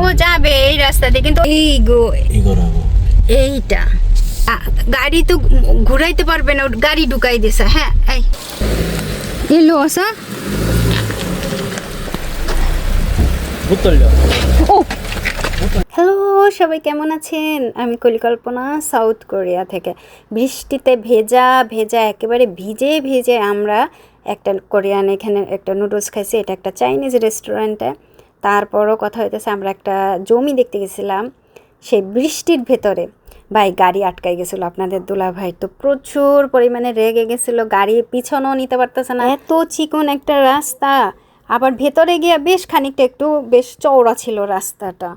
ও যাবে এই রাস্তা দিয়ে কিন্তু এই গো এইটা। গাড়ি তো ঘুরাইতে পারবে না গাড়ি ঢুকাই দিছে হ্যাঁ এই। এলো আসা। ও। হ্যালো সবাই কেমন আছেন? আমি কলিকল্পনা সাউথ কোরিয়া থেকে। বৃষ্টিতে ভেজা ভেজা একেবারে ভিজে ভিজে আমরা একটা কোরিয়ান এখানে একটা নুডলস খাইছি এটা একটা চাইনিজ রেস্টুরেন্টে। তারপরও কথা হইতেছে, আমরা একটা জমি দেখতে গেছিলাম, সেই বৃষ্টির ভেতরে। ভাই, গাড়ি আটকাই গেছিল আপনাদের দুলা ভাই তো প্রচুর পরিমাণে রেগে গেছিল, গাড়ি পিছনও নিতে পারতেছে না। এত চিকন একটা রাস্তা, আবার ভেতরে গিয়ে বেশ খানিকটা একটু বেশ চওড়া ছিল রাস্তাটা।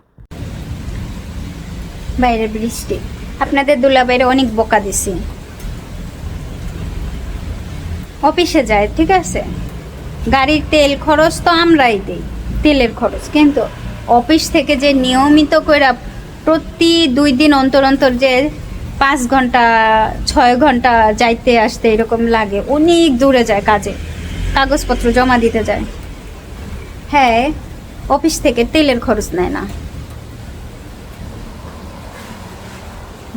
বাইরে বৃষ্টি। আপনাদের দুলা বাইরে অনেক বোকা দিছি। অফিসে যায়, ঠিক আছে? গাড়ির তেল খরচ তো আমরাই দিই। তেলের খরচ। কিন্তু অফিস থেকে যে নিয়মিত করে প্রতি দুই দিন অন্তর অন্তর যে পাঁচ ঘণ্টা, ছয় ঘণ্টা যাইতে আসতে এরকম লাগে, অনেক দূরে যায় কাজে। কাগজপত্র জমা দিতে যায়। হ্যাঁ অফিস থেকে তেলের খরচ নেয় না।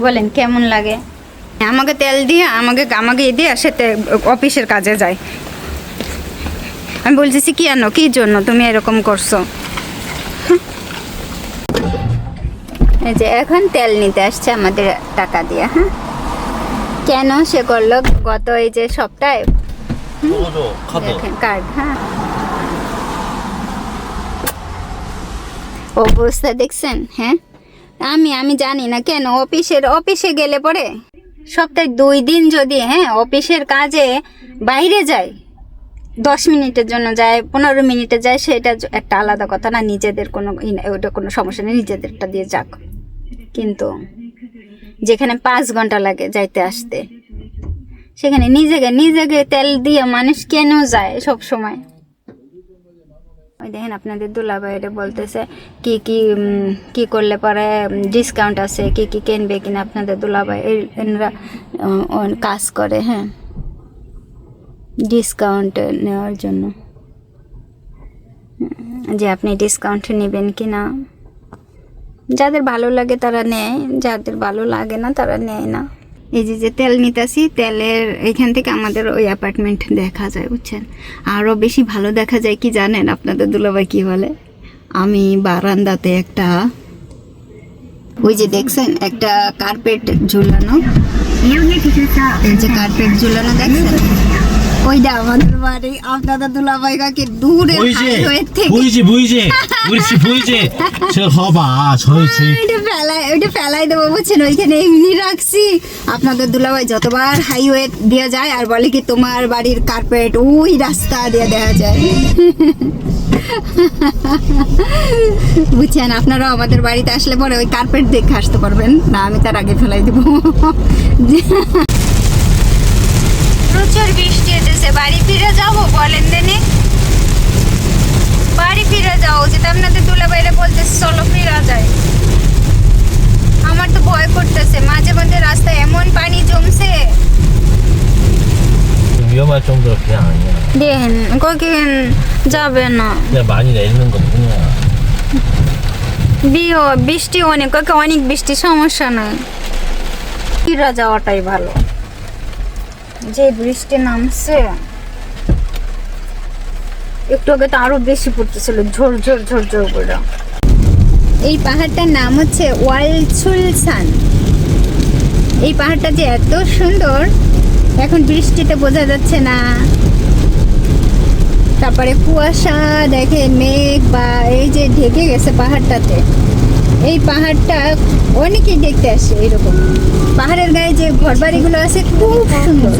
বলেন, কেমন লাগে? আমাকে তেল দিয়ে, আমাকে আমাকে দিয়ে সে অফিসের কাজে যায়। আমি বলতেছি কি আনো কি জন্য তুমি এরকম করছ? এই যে এখন তেল নিতে আসছে আমাদের টাকা দিয়ে হ্যাঁ? কেন সে করল? গত এই যে সপ্তাহে? কার্ড হ্যাঁ? অবস্থা দেখছেন হ্যাঁ? আমি আমি জানি না কেন অফিসের অফিসে গেলে পরে সপ্তাহে দুই দিন যদি হ্যাঁ অফিসের কাজে বাইরে যায় দশ মিনিটের জন্য যায়, পনেরো মিনিটে যায়, সেটা একটা আলাদা কথা না, নিজেদের কোনো ওটা কোনো সমস্যা নেই, নিজেদেরটা দিয়ে যাক। কিন্তু যেখানে পাঁচ ঘণ্টা লাগে যাইতে আসতে, সেখানে নিজেকে নিজেকে তেল দিয়ে মানুষ কেন যায় সব সময় ওই দেখেন আপনাদের দুলাভাইরে বলতেছে, কি কি কি করলে পরে ডিসকাউন্ট আছে, কি কি কিনবে কিনা আপনাদের দুলাভাই অন- কাজ করে হ্যাঁ। ডিসকাউন্ট নেওয়ার জন্য। যে আপনি ডিসকাউন্ট নেবেন কি না যাদের ভালো লাগে তারা নেয়, যাদের ভালো লাগে না তারা নেয় না। এই যে যে তেল নিতেছি, তেলের এখান থেকে আমাদের ওই অ্যাপার্টমেন্ট দেখা যায়, বুঝছেন? আরও বেশি ভালো দেখা যায় কি জানেন আপনাদের দুলাভাই কি বলে? আমি বারান্দাতে একটা, ওই যে দেখছেন, একটা কার্পেট ঝুলানো। যে কার্পেট ঝুলানো দেখছেন? ওইটা আমাদের বাড়ি আপনাদের দুলাভাই কাকে দূরে বুঝছে বুঝছে বুঝছি বুঝছে সে হবাস হয়েছে। ওইটা ফেলাই ওইটা ফেলাই দেবো বুঝছেন? ওইখানে এমনি রাখছি। আপনাদের দুলাভাই যতবার হাইওয়ে দিয়ে যায় আর বলে কি তোমার বাড়ির কার্পেট ওই রাস্তা দিয়ে দেওয়া যায়। বুঝছেন? আপনারাও আমাদের বাড়িতে আসলে পরে ওই কার্পেট দেখে আসতে পারবেন। না আমি তার আগে ফেলাই দেবো। প্রচুর বৃষ্টি হতেছে বাড়ি ফিরে যাব বলেন দেনে। বাড়ি ফিরে যাওয়া উচিত আপনাদের দুলা বাইরে বলতে চলো ফিরা যায় আমার তো ভয় করতেছে মাঝে মধ্যে রাস্তায় এমন পানি জমছে। বৃষ্টি অনেক অনেক বৃষ্টি সমস্যা নাই। ফিরা যাওয়াটাই ভালো। যে বৃষ্টি নামছে, একটু আগে তো আরও বেশি পড়তেছিল, ঝোর ঝোর ঝোর ঝোর করে। এই পাহাড়টার নাম হচ্ছে ওয়ালছুলসান। এই পাহাড়টা যে এত সুন্দর, এখন বৃষ্টিতে বোঝা যাচ্ছে না। তারপরে কুয়াশা, দেখে মেঘ বা এই যে ঢেকে গেছে পাহাড়টাতে। এই পাহাড়টা অনেকেই দেখতে আসে এরকম। পাহাড়ের গায়ে যে ঘরবাড়িগুলো আছে, খুব সুন্দর।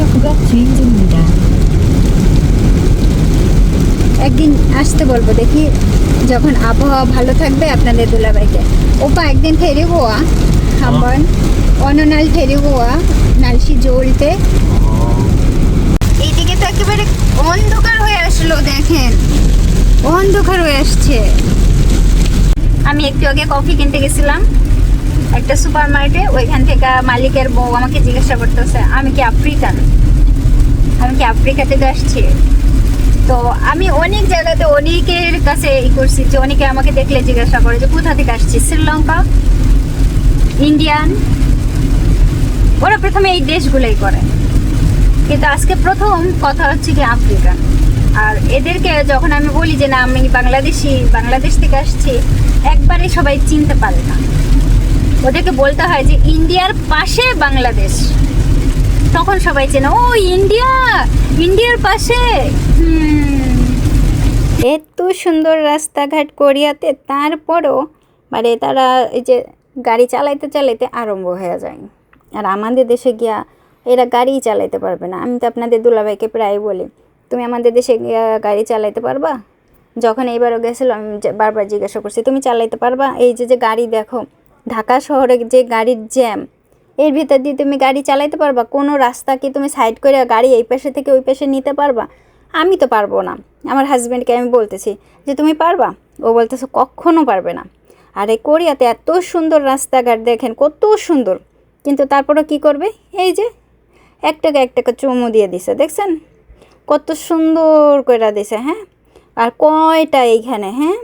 একদিন আসতে বলব দেখি যখন আবহাওয়া ভালো থাকবে আপনাদের দুলাবাইকে ওপা, একদিন ফেরি গোয়া আমার অননাল ফেরি গোয়া, নালসি জোলতে এইদিকে তো একেবারে অন্ধকার হয়ে আসলো, দেখেন। অন্ধকার হয়ে আসছে। আমি একটু আগে কফি কিনতে গেছিলাম একটা সুপার মার্কেটে ওইখান থেকে মালিকের বউ আমাকে জিজ্ঞাসা করতেছে, আমি কি আফ্রিকান? আমি কি আফ্রিকা থেকে আসছি? তো আমি অনেক জায়গাতে অনেকের কাছে ই করছি যে অনেকে আমাকে দেখলে জিজ্ঞাসা করে যে, কোথা থেকে আসছি শ্রীলঙ্কা, ইন্ডিয়ান, ওরা প্রথমে এই দেশগুলোই করে। কিন্তু আজকে প্রথম কথা হচ্ছে কি আফ্রিকান। আর এদেরকে যখন আমি বলি যে, না, আমি বাংলাদেশি, বাংলাদেশ থেকে আসছি, একবারে সবাই চিনতে পারে না। ওদেরকে বলতে হয় যে, ইন্ডিয়ার পাশে বাংলাদেশ। তখন সবাই চেনে, ও, ইন্ডিয়া! ইন্ডিয়ার পাশে! এত সুন্দর রাস্তাঘাট কোরিয়াতে তারপরও মানে তারা এই যে গাড়ি চালাইতে চালাইতে আরম্ভ হয়ে যায়। আর আমাদের দেশে গিয়া এরা গাড়ি চালাইতে পারবে না। আমি তো আপনাদের দুলাভাইকে প্রায় বলি তুমি আমাদের দেশে গাড়ি চালাইতে পারবা? যখন এইবারও গেছিল, আমি বারবার জিজ্ঞাসা করছি, তুমি চালাইতে পারবা? এই যে যে গাড়ি দেখো, ঢাকা শহরে যে গাড়ির জ্যাম, এর ভিতর দিয়ে তুমি গাড়ি চালাইতে পারবা? কোনো রাস্তা কি তুমি সাইড করে গাড়ি এই পাশে থেকে ওই পাশে নিতে পারবা? আমি তো পারব না। আমার হাজব্যান্ডকে আমি বলতেছি যে, তুমি পারবা? ও বলতেছে, কখনো পারবে না। আর এই কোরিয়াতে এত সুন্দর রাস্তাঘাট দেখেন, কত সুন্দর। কিন্তু তারপরে কি করবে? এই যে, এক টাকা এক টাকা চুমু দিয়ে দিছে, দেখছেন? কত সুন্দর করে দিছে হ্যাঁ? আর কয়টা এইখানে হ্যাঁ?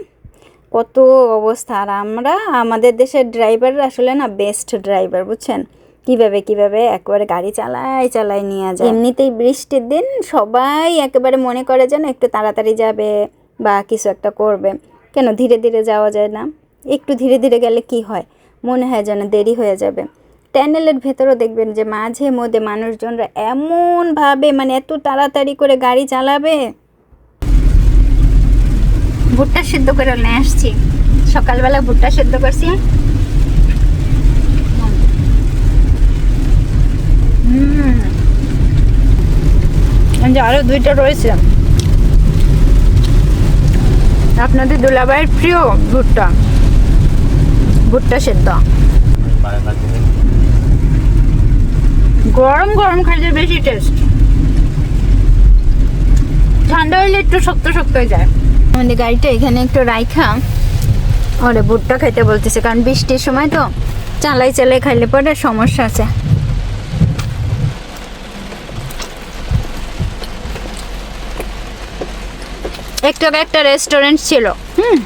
কত অবস্থা। আর আমরা, আমাদের দেশের ড্রাইভার আসলে না বেস্ট ড্রাইভার বুঝছেন? কীভাবে কীভাবে একবারে গাড়ি চালায় চালায় নিয়ে যায়। এমনিতেই বৃষ্টির দিন সবাই একেবারে মনে করে যেন একটু তাড়াতাড়ি যাবে বা কিছু একটা করবে। কেন? ধীরে ধীরে যাওয়া যায় না। একটু ধীরে ধীরে গেলে কি হয়? মনে হয় যেন দেরি হয়ে যাবে। ট্যানেলের ভেতরও দেখবেন যে মাঝে মধ্যে মানুষজনরা এমনভাবে মানে এত তাড়াতাড়ি করে গাড়ি চালাবে। ভুট্টা সেদ্ধ করে নিয়ে আসছি। সকালবেলা ভুট্টা সেদ্ধ করছি। যে আরও দুইটা রয়েছে। আপনাদের দুলাভাইয়ের প্রিয় ভুট্টা। ভুট্টা সেদ্ধ। গরম গরম খাইলে বেশি টেস্ট ঠান্ডা হইলে একটু শক্ত শক্ত হয়ে যায়। আমাদের গাড়িটা এখানে একটু রাইখা। ওরে, ভুট্টা খাইতে বলতেছে, কারণ বৃষ্টির সময় তো চালাই চালাই খাইলে পরে সমস্যা আছে। একটা একটা রেস্টুরেন্ট ছিল। হুম।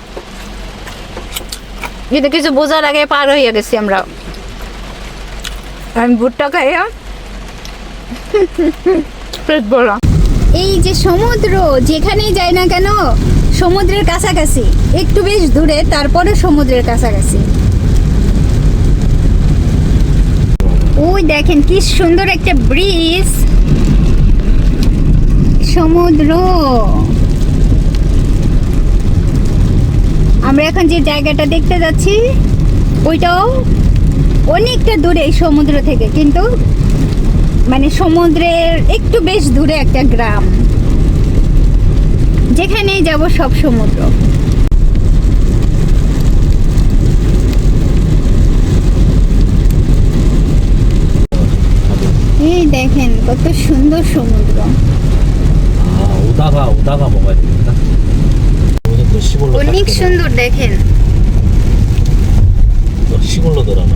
যদি কিছু বোঝার আগে পার হয়ে গেছি আমরা। আমি ভুট্টা খাইয়া এই যে সমুদ্র, যেখানেই যাই না কেন, সমুদ্রের কাছাকাছি। একটু বেশ দূরে তারপরে সমুদ্রের কাছাকাছি। ওই দেখেন, কি সুন্দর একটা ব্রিজ। সমুদ্র। আমরা এখন যে জায়গাটা দেখতে যাচ্ছি, ওইটাও অনেকটা দূরে সমুদ্র থেকে, কিন্তু মানে সমুদ্রের একটু বেশ দূরে একটা গ্রাম যেখানেই যাব সব সমুদ্র এই দেখেন কত সুন্দর সমুদ্র 아 오다가 오다가 먹어야 됩니다. 오늘 또 시골로 অনেক 갔거든. সুন্দর দেখেন 또 시골로 들어가.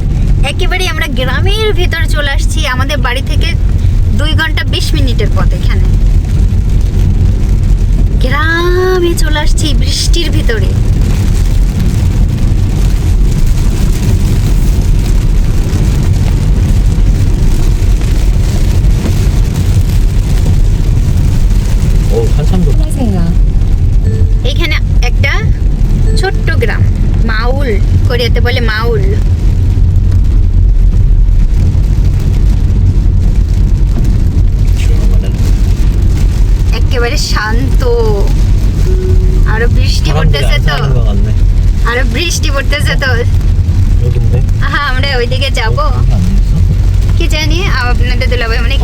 একেবারেই আমরা গ্রামের ভিতরে চলে আসছি আমাদের বাড়ি থেকে দুই ঘণ্টা বিশ মিনিটের পথ এখানে। গ্রামে চলে আসছি বৃষ্টির ভিতরে। এখানে একটা ছোট্ট গ্রাম মাউল কোরিয়াতে বলে একেবারে শান্ত। আরও বৃষ্টি পড়তেছে তো। আরও বৃষ্টি পড়তেছে তো। হ্যাঁ আমরা ওইদিকে যাব। কি জানি আপনাদের দুলাভাই মানে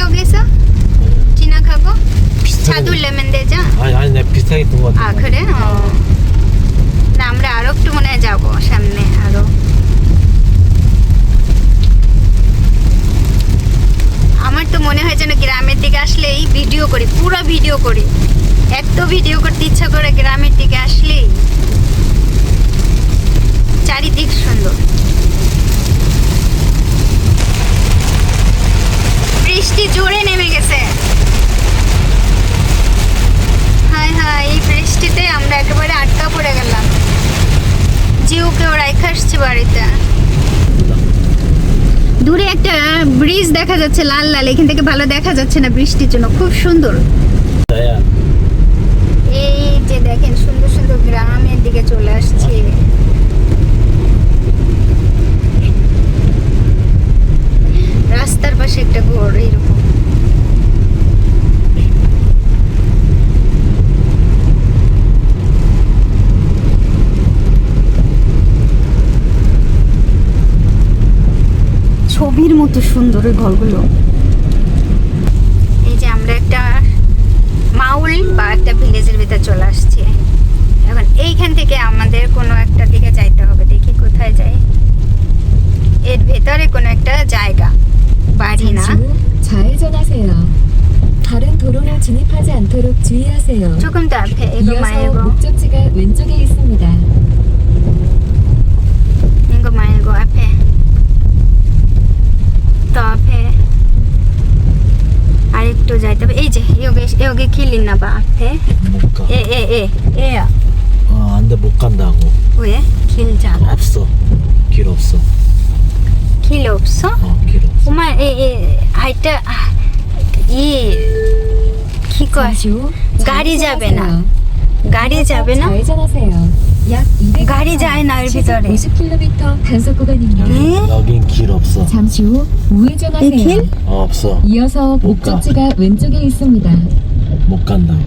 এও গেছো? চিনা খাগো ছাদুর লেমেন দে যা। আখরে না আমরা ভিডিও করতে ইচ্ছা করে গ্রামের দিকে আসলেই চারিদিক সুন্দর। বৃষ্টি জোরে নেমে গেছে। হ্যাঁ হ্যাঁ এই বৃষ্টিতে আমরা একেবারে আটকা পড়ে গেলাম। জিওকেও রাইখা আসছে বাড়িতে। দূরে একটা ব্রিজ দেখা যাচ্ছে, লাল লাল, এখান থেকে ভালো দেখা যাচ্ছে না বৃষ্টির জন্য, খুব সুন্দর। দেখেন, সুন্দর সুন্দর গ্রামের দিকে চলে আসছে। রাস্তার পাশে একটা ঘর এইরকম ছবির মতো সুন্দর ওই ঘরগুলো এই যে আমরা একটা মাউল বা একটা ভিলেজের ভিতরে চলে আসছি এখন এইখান থেকে আমাদের কোনো একটা দিকে যাইতে হবে দেখি কোথায় যাই এর ভেতরে কোনো একটা জায়গা বাড়ি না 잠시 후 좌회전하세요. 다른 도로로 진입하지 않도록 주의하세요. 조금 더 앞에 이거 이어서 말고 있나 봐 앞에 못 가. 예예예 예, 예, 예. 요 아, 안 돼, 못 간다고. 왜? 길잖아 없어. 길 없어. 길 없어? 어, 길 없어. 엄마 예. 예예 하여튼 아, 이 기껏 잠시 후 가리 잡에나 가리 잡에나 좌회전하세요. 약 가리 자이나 알비더래. 50km 단속 구간입니다. 여긴, 네? 여긴 길 없어. 잠시 후 우회전하세요. 길? 어, 없어. 이어서 목적지가 왼쪽에 있습니다. 못 간다고